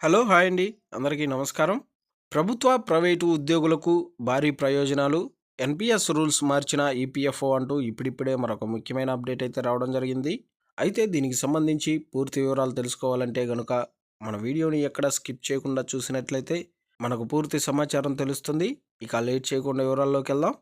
Hello hi అండి. అందరికీ నమస్కారం. ప్రభుత్వ ప్రైవేటు ఉద్యోగులకు భారీ ప్రయోజనాలు. ఎన్పిఎస్ రూల్స్ మార్చిన ఈపీఎఫ్ఓ అంటూ ఇప్పుడిప్పుడే మరొక ముఖ్యమైన అప్డేట్ అయితే రావడం జరిగింది. అయితే దీనికి సంబంధించి పూర్తి వివరాలు తెలుసుకోవాలంటే గనుక మన వీడియోని ఎక్కడ స్కిప్ చేయకుండా చూసినట్లయితే మనకు పూర్తి సమాచారం తెలుస్తుంది. ఇక లేట్ చేయకుండా వివరాల్లోకి వెళ్దాం.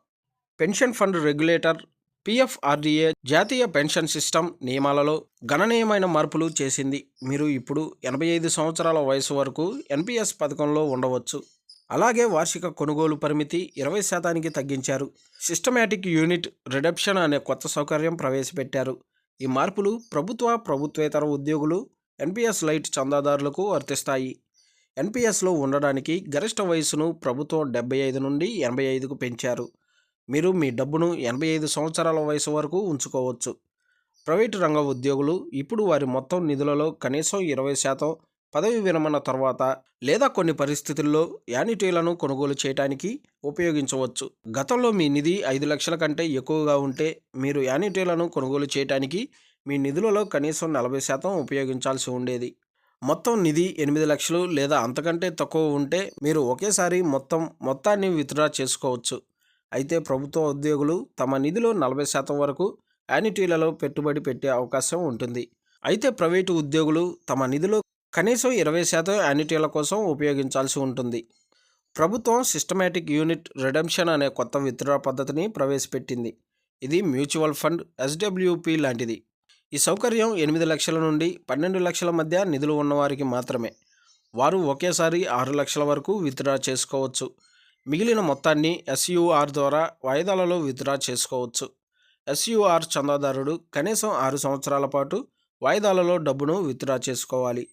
పెన్షన్ ఫండ్ రెగ్యులేటర్ పిఎఫ్ఆర్డీఏ జాతీయ పెన్షన్ సిస్టమ్ నియమాలలో గణనీయమైన మార్పులు చేసింది. మీరు ఇప్పుడు ఎనభై ఐదు సంవత్సరాల వయసు వరకు ఎన్పిఎస్ పథకంలో ఉండవచ్చు. అలాగే వార్షిక కొనుగోలు పరిమితి ఇరవై శాతానికి తగ్గించారు. సిస్టమేటిక్ యూనిట్ రిడప్షన్ అనే కొత్త సౌకర్యం ప్రవేశపెట్టారు. ఈ మార్పులు ప్రభుత్వ ప్రభుత్వేతర ఉద్యోగులు ఎన్పిఎస్ లైట్ చందాదారులకు వర్తిస్తాయి. ఎన్పిఎస్లో ఉండడానికి గరిష్ట వయసును ప్రభుత్వం డెబ్బై ఐదు నుండి ఎనభై ఐదుకు పెంచారు. మీరు మీ డబ్బును ఎనభై ఐదు సంవత్సరాల వయసు వరకు ఉంచుకోవచ్చు. ప్రైవేటు రంగ ఉద్యోగులు ఇప్పుడు వారి మొత్తం నిధులలో కనీసం ఇరవై శాతం పదవి విరమణ తర్వాత లేదా కొన్ని పరిస్థితుల్లో యానిటీలను కొనుగోలు చేయడానికి ఉపయోగించవచ్చు. గతంలో మీ నిధి ఐదు లక్షల కంటే ఎక్కువగా ఉంటే మీరు యానిటీలను కొనుగోలు చేయడానికి మీ నిధులలో కనీసం నలభై శాతం ఉపయోగించాల్సి ఉండేది. మొత్తం నిధి ఎనిమిది లక్షలు లేదా అంతకంటే తక్కువ ఉంటే మీరు ఒకేసారి మొత్తం మొత్తాన్ని విత్డ్రా చేసుకోవచ్చు. అయితే ప్రభుత్వ ఉద్యోగులు తమ నిధిలో నలభై శాతం వరకు యానిటీలలో పెట్టుబడి పెట్టే అవకాశం ఉంటుంది. అయితే ప్రైవేటు ఉద్యోగులు తమ నిధిలో కనీసం ఇరవై శాతం యానిటీల కోసం ఉపయోగించాల్సి ఉంటుంది. ప్రభుత్వం సిస్టమేటిక్ యూనిట్ రిడెంప్షన్ అనే కొత్త విత్డ్రా పద్ధతిని ప్రవేశపెట్టింది. ఇది మ్యూచువల్ ఫండ్ ఎస్డబ్ల్యూపి లాంటిది. ఈ సౌకర్యం ఎనిమిది లక్షల నుండి పన్నెండు లక్షల మధ్య నిధులు ఉన్నవారికి మాత్రమే. వారు ఒకేసారి ఆరు లక్షల వరకు విత్డ్రా చేసుకోవచ్చు. మిగిలిన మొత్తాన్ని ఎస్యూఆర్ ద్వారా వాయిదాలలో విత్డ్రా చేసుకోవచ్చు. ఎస్యూఆర్ చందాదారుడు కనీసం ఆరు సంవత్సరాల పాటు వాయిదాలలో డబ్బును విత్డ్రా చేసుకోవాలి.